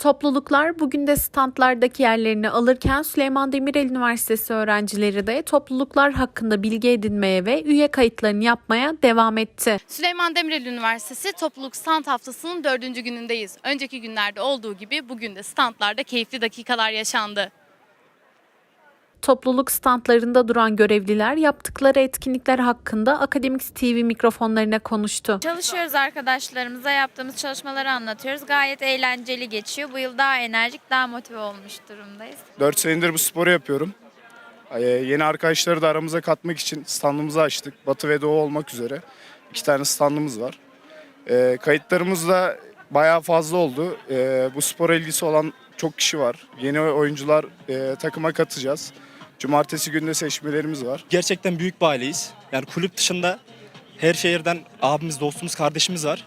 Topluluklar bugün de standlardaki yerlerini alırken Süleyman Demirel Üniversitesi öğrencileri de topluluklar hakkında bilgi edinmeye ve üye kayıtlarını yapmaya devam etti. Süleyman Demirel Üniversitesi Topluluk Stand Haftası'nın dördüncü günündeyiz. Önceki günlerde olduğu gibi bugün de standlarda keyifli dakikalar yaşandı. Topluluk standlarında duran görevliler yaptıkları etkinlikler hakkında Akademik TV mikrofonlarına konuştu. Çalışıyoruz arkadaşlarımıza yaptığımız çalışmaları anlatıyoruz. Gayet eğlenceli geçiyor. Bu yıl daha enerjik, daha motive olmuş durumdayız. 4 senedir bu sporu yapıyorum. Ee, yeni arkadaşları da aramıza katmak için standımızı açtık. Batı ve Doğu olmak üzere. iki tane standımız var. Ee, kayıtlarımız da bayağı fazla oldu. Ee, bu spora ilgisi olan çok kişi var. Yeni oyuncular e, takıma katacağız. Cumartesi günde seçmelerimiz var. Gerçekten büyük bir aileyiz. Yani kulüp dışında her şehirden abimiz, dostumuz, kardeşimiz var.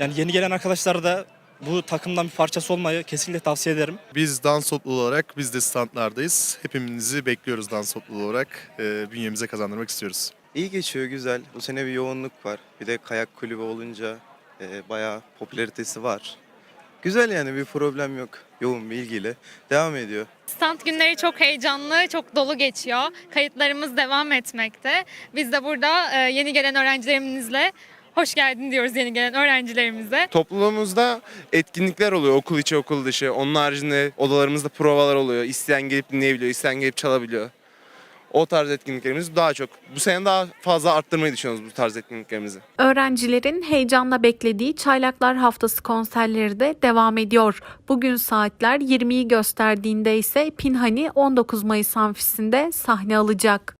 Yani yeni gelen arkadaşlar da bu takımdan bir parçası olmayı kesinlikle tavsiye ederim. Biz dans topluluğu olarak biz de standlardayız. Hepimizi bekliyoruz dans topluluğu olarak. Ee, bünyemize kazandırmak istiyoruz. İyi geçiyor güzel. Bu sene bir yoğunluk var. Bir de kayak kulübü olunca e, bayağı popülaritesi var. Güzel yani bir problem yok. Yoğun bir ilgiyle devam ediyor. Stand günleri çok heyecanlı, çok dolu geçiyor. Kayıtlarımız devam etmekte. Biz de burada e, yeni gelen öğrencilerimizle hoş geldin diyoruz yeni gelen öğrencilerimize. Topluluğumuzda etkinlikler oluyor okul içi okul dışı. Onun haricinde odalarımızda provalar oluyor. İsteyen gelip dinleyebiliyor, isteyen gelip çalabiliyor. O tarz etkinliklerimiz daha çok. Bu sene daha fazla arttırmayı düşünüyoruz bu tarz etkinliklerimizi. Öğrencilerin heyecanla beklediği Çaylaklar Haftası konserleri de devam ediyor. Bugün saatler 20'yi gösterdiğinde ise Pinhani 19 Mayıs amfisinde sahne alacak.